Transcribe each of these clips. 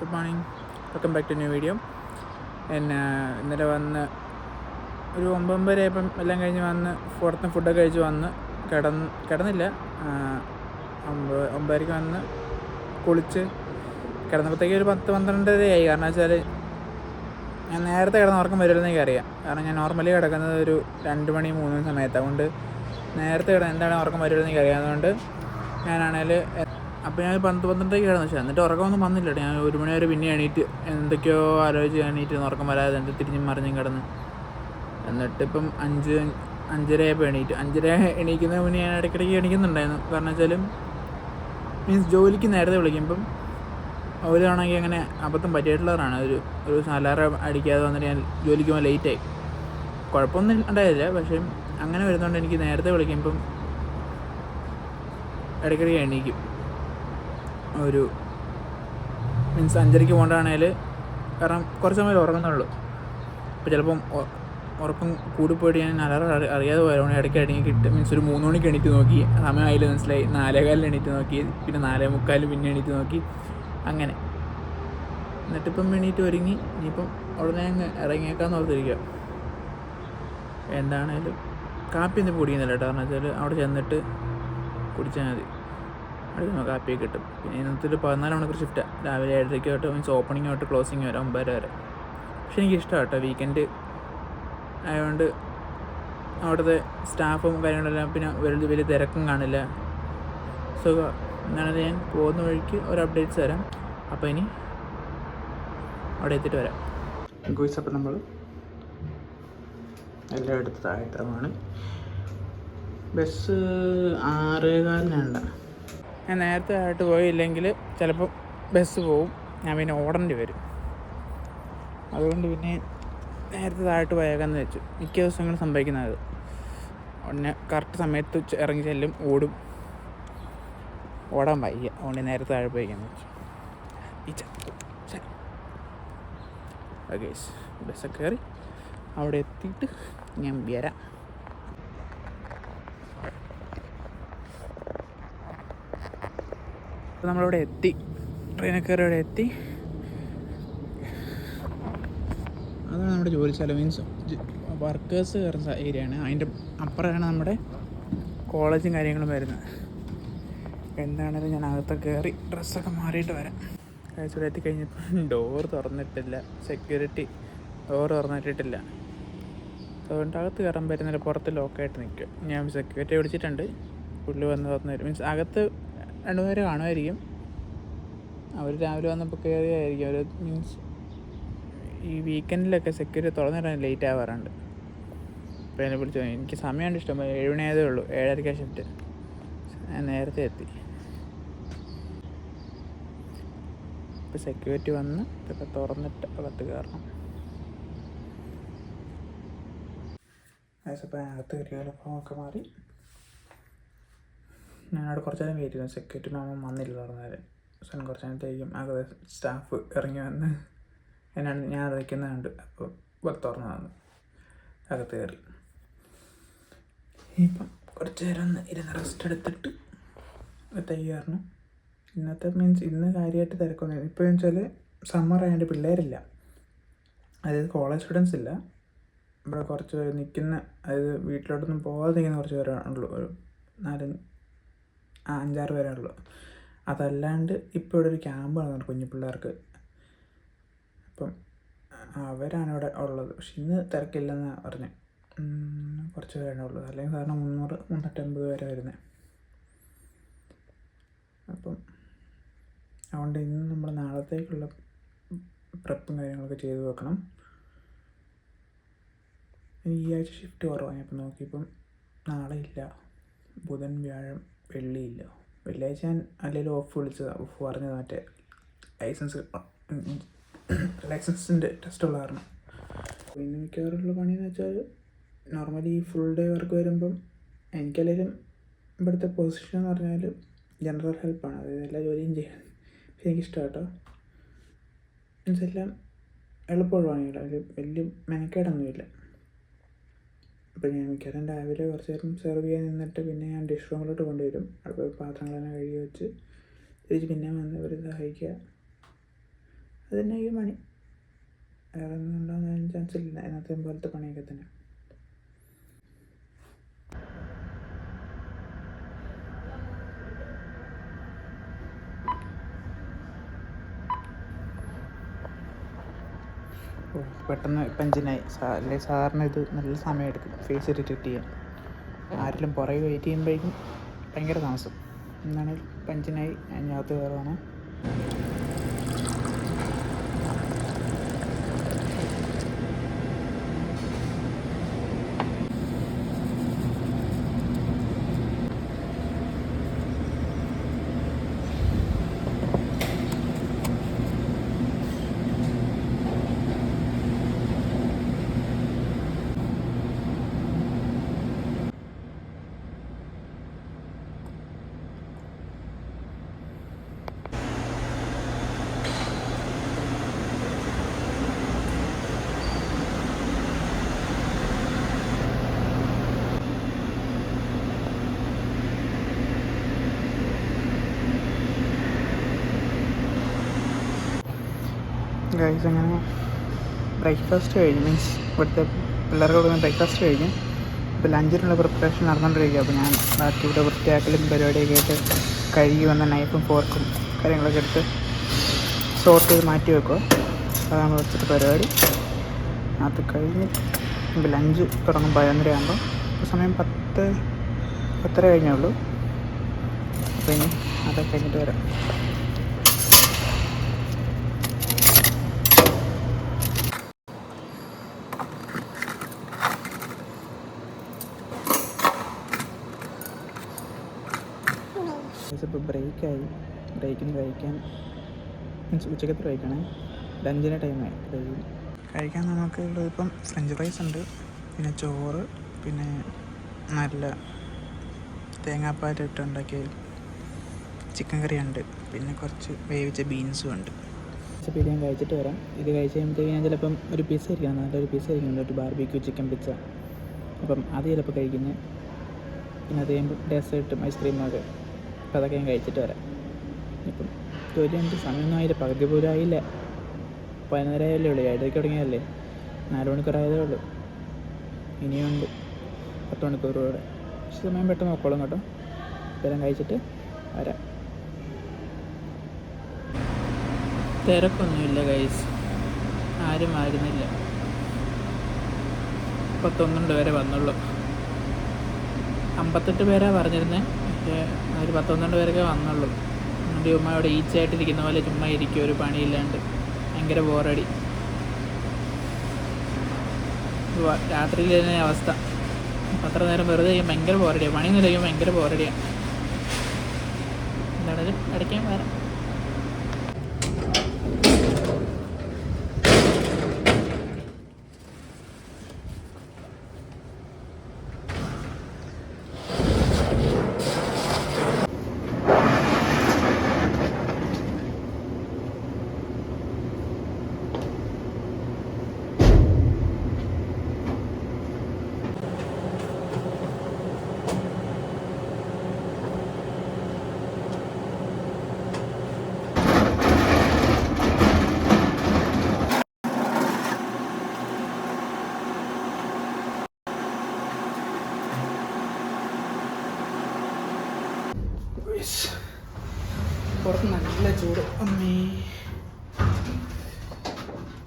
Good morning. Welcome back to new video. പിന്നെ ഇന്നലെ വന്ന് ഒരു വരെ ആയപ്പം എല്ലാം കഴിഞ്ഞ് വന്ന് പുറത്ത് ഫുഡൊക്കെ കഴിച്ച് വന്ന് കിടന്ന് കിടന്നില്ല. ഒമ്പത് ഒമ്പതരയ്ക്ക് വന്ന് കുളിച്ച് കിടന്നപ്പോഴത്തേക്ക് ഒരു പത്ത് പന്ത്രണ്ടരയായി കാരണം വെച്ചാൽ ഞാൻ നേരത്തെ കിടന്ന് ഉറക്കം വരുമെന്ന് എനിക്കറിയാം. കാരണം ഞാൻ നോർമലി കിടക്കുന്നത് ഒരു രണ്ട് മണി മൂന്ന് സമയത്ത്. അതുകൊണ്ട് നേരത്തെ കിടന്ന് എന്താണ് ഉറക്കം വരുമെന്ന് എനിക്കറിയാം. അതുകൊണ്ട് ഞാനാണേൽ അപ്പോൾ ഞാൻ പന്ത് പന്ത്രണ്ടരയ്ക്ക് കിടന്നു പക്ഷേ എന്നിട്ട് ഉറക്കമൊന്നും വന്നില്ല ഞാൻ ഒരു മണി വരെ പിന്നെ എണീറ്റ് എന്തൊക്കെയോ ആലോചിച്ച് എണീറ്റ് ഉറക്കം വരാതെ എന്നിട്ട് തിരിഞ്ഞും മറിഞ്ഞും കിടന്ന്. എന്നിട്ട് ഇപ്പം അഞ്ച് അഞ്ചര ആയപ്പോൾ എണീറ്റ്. അഞ്ചര എണീക്കുന്നതിന് മുന്നേ ഞാൻ ഇടയ്ക്കിടയ്ക്ക് എണീക്കുന്നുണ്ടായിരുന്നു. കാരണം വെച്ചാലും മീൻസ് ജോലിക്ക് നേരത്തെ വിളിക്കുമ്പം തവണയ്ക്ക് അങ്ങനെ അബദ്ധം പറ്റിയിട്ടുള്ളവരാണ്. ഒരു ഒരു അലാറം അടിക്കാതെ വന്നിട്ട് ഞാൻ ജോലിക്ക് പോകാൻ ലേറ്റായി കുഴപ്പമൊന്നും ഉണ്ടായില്ല. പക്ഷേ അങ്ങനെ വരുന്നതുകൊണ്ട് എനിക്ക് നേരത്തെ വിളിക്കുമ്പം ഇടയ്ക്കിടയ്ക്ക് എണീക്കും. ഒരു മീൻസ് അഞ്ചരയ്ക്ക് പോകേണ്ടതാണേൽ കാരണം കുറച്ച് സമയം ഉറങ്ങുന്നുള്ളൂ. അപ്പോൾ ചിലപ്പം ഉറക്കം കൂടിപ്പോയിട്ട് ഞാൻ അലാറം അറി- അറിയാതെ പോയാലും ഇടയ്ക്ക് ഇടയ്ക്ക് കിട്ടും. മീൻസ് ഒരു മൂന്ന് മണിക്ക് എണീറ്റ് നോക്കി സമയമായില്ല മനസ്സിലായി. നാലേകാലിൽ എണീറ്റ് നോക്കി പിന്നെ നാലേ മുക്കാലിൽ പിന്നെ എണീറ്റ് നോക്കി അങ്ങനെ. എന്നിട്ടിപ്പം എണീറ്റ് ഒരുങ്ങി ഇനിയിപ്പം ഉടനെ അങ്ങ് ഇറങ്ങിയേക്കാന്ന് ഓർത്തിരിക്കുക. എന്താണേലും കാപ്പി ഒന്നും കുടിക്കുന്നില്ല കേട്ടോ. കാരണം വെച്ചാൽ അവിടെ ചെന്നിട്ട് കുടിച്ചാൽ മതി. അവിടെ കാപ്പി കിട്ടും. പിന്നെ ഇന്നത്തെ ഒരു പതിനാല് മണിക്കൂർ ഷിഫ്റ്റാണ് രാവിലെ ഏഴരയ്ക്ക് തൊട്ട് മീൻസ് ഓപ്പണിംഗ് തൊട്ട് ക്ലോസിങ് വരെ ഒമ്പതര വരെ. പക്ഷെ എനിക്ക് ഇഷ്ടമാണ് കേട്ടോ വീക്കെൻഡ് ആയതുകൊണ്ട് അവിടുത്തെ സ്റ്റാഫും കാര്യങ്ങളെല്ലാം പിന്നെ വലിയ വലിയ തിരക്കും കാണില്ല. സോ എന്നാണത് ഞാൻ പോകുന്ന വഴിക്ക് ഒരു അപ്ഡേറ്റ്സ് തരാം. അപ്പോൾ ഇനി അവിടെ എത്തിയിട്ട് വരാം. ഗോയ്സ് അപ്പം നമ്മൾ എല്ലായിടത്തും താഴെത്തറമാണ് ബസ് ആറേകാലിനുണ്ട ഞാൻ നേരത്തെ ആയിട്ട് പോയില്ലെങ്കിൽ ചിലപ്പോൾ ബസ് പോവും. ഞാൻ പിന്നെ ഓടേണ്ടി വരും. അതുകൊണ്ട് പിന്നെ നേരത്തെ താഴോട്ട് പോയേക്കാന്ന് വെച്ചു. മിക്ക ദിവസങ്ങളും സംഭവിക്കുന്നത് ഉടനെ കറക്റ്റ് സമയത്ത് ഇറങ്ങി ചെല്ലും ഓടും. ഓടാൻ വയ്യ. അതുകൊണ്ട് നേരത്തെ താഴെ പോയിക്കാന്ന് വെച്ചു. ഓക്കെ ബസ്സൊക്കെ കയറി. അവിടെ എത്തിയിട്ട് ഞാൻ വരാം. അപ്പോൾ നമ്മളിവിടെ എത്തി. ട്രെയിനൊക്കെ കയറി അവിടെ എത്തി. അതാണ് നമ്മുടെ ജോലി സ്ഥലം. മീൻസ് വർക്കേഴ്സ് കയറുന്ന ഏരിയയാണ് അതിന്റെ അപ്പുറമാണ് നമ്മുടെ കോളേജും കാര്യങ്ങളും വരുന്നത്. എന്താണേലും ഞാൻ അകത്ത് കയറി ഡ്രസ്സൊക്കെ മാറിയിട്ട് വരാം. കഴിച്ചിവിടെ എത്തിക്കഴിഞ്ഞപ്പോൾ ഡോർ തുറന്നിട്ടില്ല. സെക്യൂരിറ്റി ഡോർ തുറന്നിട്ടിട്ടില്ല. അതുകൊണ്ട് അകത്ത് കയറാൻ പറ്റുന്നില്ല. പുറത്ത് ലോക്കായിട്ട് നിൽക്കുക. ഞാൻ സെക്യൂരിറ്റി വിളിച്ചിട്ടുണ്ട് പുള്ളി വന്ന് തുറന്നു തരും. മീൻസ് അകത്ത് രണ്ടുപേരെ കാണുമായിരിക്കും. അവർ രാവിലെ വന്നപ്പോൾ കയറിയായിരിക്കും അവർ മീൻസ് ഈ വീക്കെൻഡിലൊക്കെ സെക്യൂരിറ്റി തുറന്നിടാൻ ലേറ്റ് ആവാറുണ്ട്. അപ്പോൾ എന്നെ വിളിച്ചു എനിക്ക് സമയമുണ്ട് ഇഷ്ടം ഏഴ് മണിയായതേ ഉള്ളൂ. ഏഴരയ്ക്കാണ് ഷിഫ്റ്റ് ഞാൻ നേരത്തെ എത്തി. ഇപ്പോൾ സെക്യൂരിറ്റി വന്ന് ഇതൊക്കെ തുറന്നിട്ട് അകത്ത് കയറണം അപ്പോൾ അകത്ത് കയറിയാലും ഫോണൊക്കെ മാറി. ഞാനവിടെ കുറച്ച് നേരം വെയിറ്റ് ചെയ്തു സെക്യൂരിറ്റി മാമൻ വന്നില്ല പറഞ്ഞാൽ സോ കുറച്ച് നേരത്തേക്കും അകത്ത് സ്റ്റാഫ് ഇറങ്ങി വന്ന് എന്നാണ് ഞാൻ അറിയിക്കുന്നത് കണ്ട് അപ്പോൾ തുറന്നു വന്നു അകത്ത് കയറി ഇപ്പം കുറച്ച് നേരം ഒന്ന് ഇരുന്ന് റെസ്റ്റ് എടുത്തിട്ട് തയ്യാറിന് ഇന്നത്തെ മീൻസ് ഇന്ന് കാര്യമായിട്ട് തിരക്കൊന്നും ഇപ്പോൾ വെച്ചാൽ സമ്മർ ആയതുകൊണ്ട് പിള്ളേരില്ല. അതായത് കോളേജ് സ്റ്റുഡൻസ് ഇല്ല. ഇവിടെ കുറച്ച് നിൽക്കുന്ന അതായത് വീട്ടിലോട്ടൊന്നും പോകാതെ നിൽക്കുന്ന കുറച്ച് പേരാണുള്ളൂ. ഒരു നാല് ആ അഞ്ചാറ് പേരേ ഉള്ളൂ. അതല്ലാണ്ട് ഇപ്പോൾ ഇവിടെ ഒരു ക്യാമ്പ് നടന്നു കുഞ്ഞു പിള്ളേർക്ക് അപ്പം അവരാണ് ഇവിടെ ഉള്ളത്. പക്ഷെ ഇന്ന് തിരക്കില്ലെന്നാണ് പറഞ്ഞത് കുറച്ച് പേരാണ് ഉള്ളത്. അല്ലെങ്കിൽ സാറിന് മുന്നൂറ് മുന്നൂറ്റമ്പത് പേരെ വരുന്നത് അപ്പം അതുകൊണ്ട് ഇന്ന് നമ്മൾ നാളത്തേക്കുള്ള പ്രപ്പും കാര്യങ്ങളൊക്കെ ചെയ്ത് വെക്കണം. ഈ ആഴ്ച ഷിഫ്റ്റ് കുറവാണ് ഞാൻ ഇപ്പം നോക്കിയപ്പം നാളെ ഇല്ല. ബുധൻ വ്യാഴം വെള്ളിയില്ല. വെള്ളിയാഴ്ച ഞാൻ അല്ലെങ്കിൽ ഓഫ് വിളിച്ചതാണ് ഓഫ് പറഞ്ഞത് മറ്റേ ലൈസൻസ് ലൈസൻസിന്റെ ടെസ്റ്റ് ഉള്ള കാരണം. പിന്നെ മിക്കവാറുള്ള പണിയെന്ന് വെച്ചാൽ നോർമലി ഫുൾ ഡേ വർക്ക് വരുമ്പം എനിക്കല്ലെങ്കിലും ഇവിടുത്തെ പൊസിഷൻ എന്ന് പറഞ്ഞാൽ ജനറൽ ഹെൽപ്പാണ് അതായത് എല്ലാ ജോലിയും ചെയ്യാൻ പക്ഷെ എനിക്കിഷ്ടമാണ് കേട്ടോ മീൻസ് എല്ലാം എളുപ്പമുള്ള പണികളാണ് വലിയ മെനക്കേടൊന്നുമില്ല. അപ്പോൾ ഞാൻ മിക്കവാറും രാവിലെ കുറച്ച് നേരം സെർവ് ചെയ്യാൻ നിന്നിട്ട് പിന്നെ ഞാൻ ഡിഷ് റൂമിലോട്ട് കൊണ്ടുവരും. അപ്പോൾ പാത്രങ്ങളെല്ലാം കഴുകി വെച്ച് തിരിച്ച് പിന്നെ വന്ന് ഇവർ സഹായിക്കുക. അത് തന്നെ ഈ പണി. വേറെ ഒന്നും ഉണ്ടാകാൻ ചാൻസ് ഇല്ല. അതിനകത്തെ പോലത്തെ പണിയൊക്കെ തന്നെ. പെട്ടെന്ന് പഞ്ചിനായി അല്ലെ സാറിന് ഇത് നല്ല സമയം എടുക്കും ഫേസ് ഇറിറ്റേറ്റ് ചെയ്യാൻ. ആരെങ്കിലും പുറകെ വെയിറ്റ് ചെയ്യുമ്പോഴേക്കും ഭയങ്കര താമസം. എന്നാണ് പഞ്ചിനായി അതിനകത്ത് കയറുവാണ്. ഗൈസ് അങ്ങനെ ബ്രേക്ക്ഫാസ്റ്റ് കഴിഞ്ഞു. മീൻസ് ഇവിടുത്തെ പിള്ളേർക്ക് കൊടുക്കുന്ന ബ്രേക്ക്ഫാസ്റ്റ് കഴിഞ്ഞു. ഇപ്പോൾ ലഞ്ചിനുള്ള പ്രിപ്പറേഷൻ നടന്നുകൊണ്ടിരിക്കുക അപ്പോൾ ഞാൻ ബാക്കി ഇവിടെ വൃത്തിയാക്കലും പരിപാടിയൊക്കെ ആയിട്ട് കഴുകി വന്ന നൈഫും ഫോർക്കും കാര്യങ്ങളൊക്കെ എടുത്ത് സോർട്ട് ചെയ്ത് മാറ്റി വെക്കുക അതാണ് വെച്ചിട്ട് പരിപാടി. അത് കഴിഞ്ഞ് ഇപ്പോൾ ലഞ്ച് തുടങ്ങും പതിനൊന്നര ആകുമ്പോൾ ഇപ്പോൾ സമയം പത്ത് പത്തര കഴിഞ്ഞേ ഉള്ളൂ. അപ്പോൾ ഇനി അതൊക്കെ കഴിഞ്ഞിട്ട് വരാം. ഇപ്പോൾ ബ്രേക്കായി ബ്രേക്കിന് കഴിക്കാൻ മീൻസ് ഉച്ചക്കത്തെ ബ്രേക്കാണ് ലഞ്ചിന്റെ ടൈമായി കഴിയും കഴിക്കാൻ നമുക്ക് ഇവിടെ ഇപ്പം ഫ്രഞ്ച് ഫ്രൈസ് ഉണ്ട്. പിന്നെ ചോറ് പിന്നെ നല്ല തേങ്ങാപ്പാലിട്ട് ഉണ്ടാക്കിയ ചിക്കൻ കറി ഉണ്ട്. പിന്നെ കുറച്ച് വേവിച്ച ബീൻസും ഉണ്ട്. ഇത് ഞാൻ കഴിച്ചിട്ട് വരാം. ഇത് കഴിച്ച് കഴിയുമ്പോഴത്തേക്ക് ഞാൻ ചിലപ്പം ഒരു പിസ്സ ആയിരിക്കണം. നല്ലൊരു പിസ്സ ആയിരിക്കും ഒരു ബാർബിക്യൂ ചിക്കൻ പിസ്സ അപ്പം അത് ചിലപ്പോൾ കഴിക്കുന്നത് പിന്നെ അത് കഴിയുമ്പോൾ ഡെസേർട്ടും ഐസ്ക്രീമും അപ്പോൾ അതൊക്കെ ഞാൻ കഴിച്ചിട്ട് വരാം. ഇപ്പം ജോലി എനിക്ക് സമയമൊന്നും ആയില്ല. പകുതി പോലും ആയില്ല. പതിനൊന്നര ആയല്ലേ ഉള്ളൂ. ഏഴരയ്ക്ക് തുടങ്ങിയതല്ലേ. നാല് മണിക്കൂർ ആയതേ ഉള്ളൂ. ഇനിയുണ്ട് പത്ത് മണിക്കൂർ കൂടെ. സമയം പെട്ടെന്ന് നോക്കോളും കേട്ടോ. ഇതെല്ലാം കഴിച്ചിട്ട് വരാം. തിരക്കൊന്നുമില്ല ഗൈസ് ആരും ആയിരുന്നില്ല പത്തൊന്നുണ്ട് വരെ വന്നുള്ളൂ. അമ്പത്തെട്ട് പേരാ പറഞ്ഞിരുന്നത് പക്ഷേ ഒരു പത്തൊന്നണ്ട് പേരൊക്കെ വന്നുള്ളൂ. എന്നിട്ട് ചുമ്മാ അവിടെ ഈച്ചയായിട്ടിരിക്കുന്ന പോലെ ചുമ്മാ ഇരിക്കും ഒരു പണിയില്ലാണ്ട്. ഭയങ്കര ബോറടി. രാത്രിയിൽ തന്നെ അവസ്ഥ. അത്ര നേരം വെറുതെ ഭയങ്കര ബോറടിയാണ് പണിയൊന്നും കഴിയും ഭയങ്കര ബോറടിയാണ് എന്താണേലും അടയ്ക്കാൻ വരാം പുറത്ത് നല്ല ചൂട്. അമ്മേ.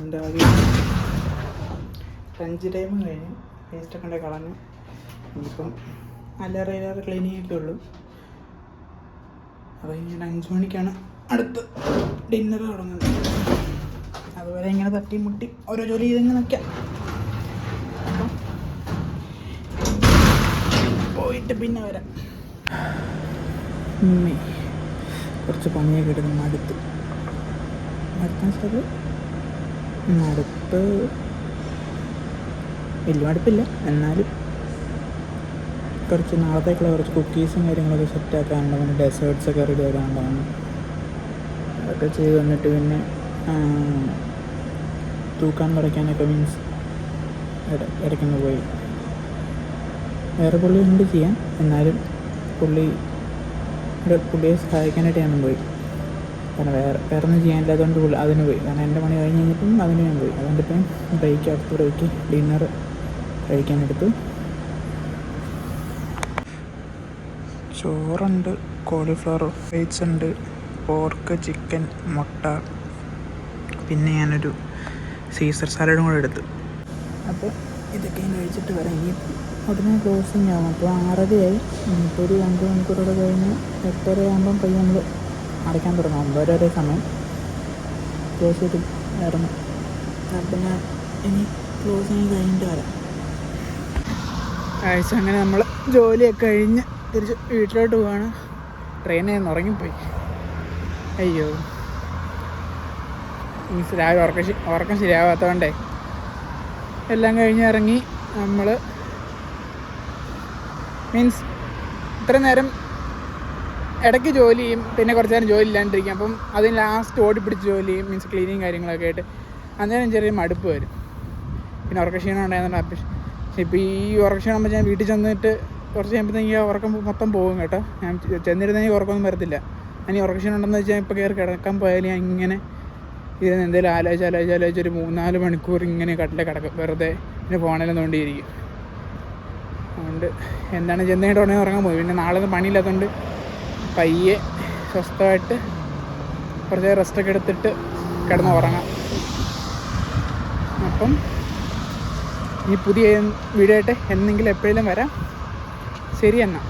എന്റെ ആദ്യം ലഞ്ച് ടൈം കഴിഞ്ഞു. വേസ്റ്റൊക്കെ ഉണ്ടെങ്കിൽ കളഞ്ഞു. ഇനിയിപ്പം അല്ലാതെ അല്ലാതെ ക്ലീൻ ഉള്ളൂ. അത് കഴിഞ്ഞ് അഞ്ച് മണിക്കാണ് അടുത്ത് ഡിന്നർ തുടങ്ങുന്നത്. അതുവരെ ഇങ്ങനെ തട്ടി മുട്ടി ഓരോ ജോലി ചെയ്തിങ്ങനെ നിൽക്കാം പോയിട്ട് പിന്നെ വരാം. ഉമ്മേ. കുറച്ച് പണിയൊക്കെ എടുക്കും മടുത്ത് മടുത്തെന്ന് വെച്ചാൽ മടുപ്പ് വലിയ മടുപ്പില്ല. എന്നാലും കുറച്ച് നാളത്തേക്കുള്ള കുറച്ച് കുക്കീസും കാര്യങ്ങളൊക്കെ സെറ്റ് ആക്കാനുണ്ട്. പിന്നെ ഡെസേർട്ട്സ് ഒക്കെ റെഡി ആക്കാനുണ്ടാണ് അതൊക്കെ ചെയ്ത് വന്നിട്ട് പിന്നെ തൂക്കാൻ തുടയ്ക്കാനൊക്കെ മീൻസ് ഇടയ്ക്കൊന്ന് പോയി. വേറെ പുള്ളി ഉണ്ട് ചെയ്യാൻ എന്നാലും പുള്ളി ഇവിടെ പുള്ളിയെ സഹായിക്കാനായിട്ട് ഞാനും പോയി. കാരണം വേറെ വേറെ ഒന്നും ചെയ്യാനില്ലാത്തതുകൊണ്ട് പുള്ളി അതിന് പോയി. കാരണം എന്റെ പണി കഴിഞ്ഞ് കഴിഞ്ഞപ്പം അതിന് ഞാൻ പോയി. അതുകൊണ്ട് ഇപ്പം ബ്രേക്ക് അടുത്ത ബ്രേക്ക് ഡിന്നർ കഴിക്കാനെടുത്തു ചോറുണ്ട് കോളിഫ്ലവർ റൈസ് ഉണ്ട് പോർക്ക് ചിക്കൻ മുട്ട പിന്നെ ഞാനൊരു സീസർ സാലഡും കൂടെ എടുത്തു. അപ്പോൾ ഇതൊക്കെ കഴിച്ചിട്ട് വരാം. ഇനി ഉടനെ ക്ലോസിങ് ആവും അപ്പോൾ ആറരയായി. ഇപ്പോൾ ഒരു രണ്ട് മണിക്കൂറോടെ കഴിഞ്ഞ് എട്ടര ആകുമ്പം പയ്യെ നമ്മൾ അടയ്ക്കാൻ തുടങ്ങും. ഒമ്പതര വരെ സമയം. ക്ലോസ് ചെയ്ത് ഇറങ്ങും. അപ്പം ഇനി ക്ലോസിങ് കഴിഞ്ഞിട്ട് വരാം. ആഴ്ച അങ്ങനെ നമ്മൾ ജോലിയൊക്കെ കഴിഞ്ഞ് തിരിച്ച് വീട്ടിലോട്ട് പോവാണ്. ട്രെയിനിൽ നിന്ന് ഉറങ്ങിപ്പോയി. അയ്യോ. മീൻസ് രാവിലെ ഉറക്കം ഉറക്കം ശരിയാവാത്തതുകൊണ്ടേ എല്ലാം കഴിഞ്ഞ് ഇറങ്ങി നമ്മൾ മീൻസ് ഇത്രയും നേരം ഇടയ്ക്ക് ജോലി ചെയ്യും പിന്നെ കുറച്ച് നേരം ജോലി ഇല്ലാണ്ടിരിക്കും. അപ്പം അതിന് ലാസ്റ്റ് ഓടി പിടിച്ച് ജോലി ചെയ്യും മീൻസ് ക്ലീനിങ് കാര്യങ്ങളൊക്കെ ആയിട്ട്. അന്നേരം ചെറിയ മടുപ്പ് വരും. പിന്നെ ഉറക്കക്ഷീണം ഉണ്ടായിരുന്നു അപ്പം പക്ഷേ ഇപ്പോൾ ഈ ഉറക്ക ക്ഷീണം ഞാൻ വീട്ടിൽ ചെന്നിട്ട് കുറച്ച് കഴിയുമ്പോഴത്തേക്ക് ഉറക്കം മൊത്തം പോകും കേട്ടോ. ഞാൻ ചെന്നിരുന്നെങ്കിൽ ഉറക്കമൊന്നും വരത്തില്ല. ഞാൻ ഈ ഉറക്കക്ഷീണം ഉണ്ടെന്ന് വെച്ചാൽ ഇപ്പോൾ കയറി കിടക്കാൻ പോയാൽ ഞാൻ ഇങ്ങനെ ഇതിന് എന്തെങ്കിലും ആലോചിച്ച് ആലോചിച്ച് ആലോചിച്ച് ഒരു മൂന്നാൽ മണിക്കൂർ ഇങ്ങനെ കട്ടിലെ കിടക്കും വെറുതെ പിന്നെ ഫോണിൽ തോണ്ടിയിരിക്കും അതുകൊണ്ട് എന്താണ് ചെന്നൈയുടെ ഉടനെ ഉറങ്ങാൻ പോയി. പിന്നെ നാളെ പണിയില്ലാത്തതുകൊണ്ട് പയ്യെ സ്വസ്ഥമായിട്ട് കുറച്ച് റെസ്റ്റൊക്കെ എടുത്തിട്ട് കിടന്ന് ഉറങ്ങാം. അപ്പം ഈ പുതിയ വീഡിയോ ആയിട്ട് എന്തെങ്കിലും എപ്പോഴെങ്കിലും വരാം. ശരി എന്നാൽ.